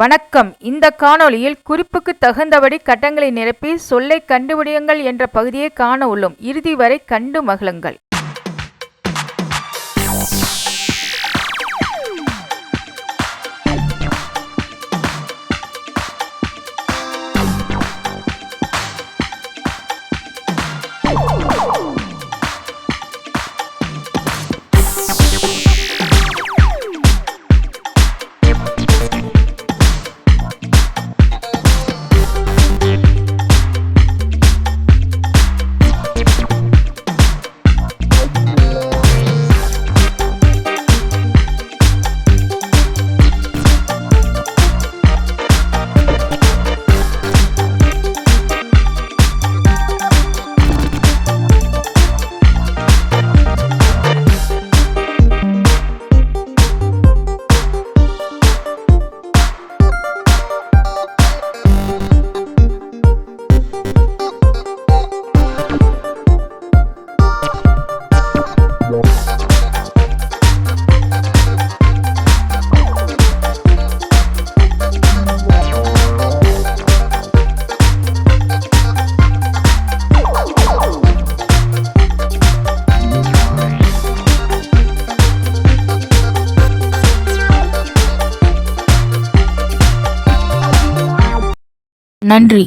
வணக்கம். இந்த காணொளியில் குறிப்புக்கு தகுந்தபடி கட்டங்களை நிரப்பி சொல்லை கண்டுபிடியுங்கள் என்ற பகுதியை காண உள்ளோம். இறுதி வரை கண்டு மகிழுங்கள். நன்றி.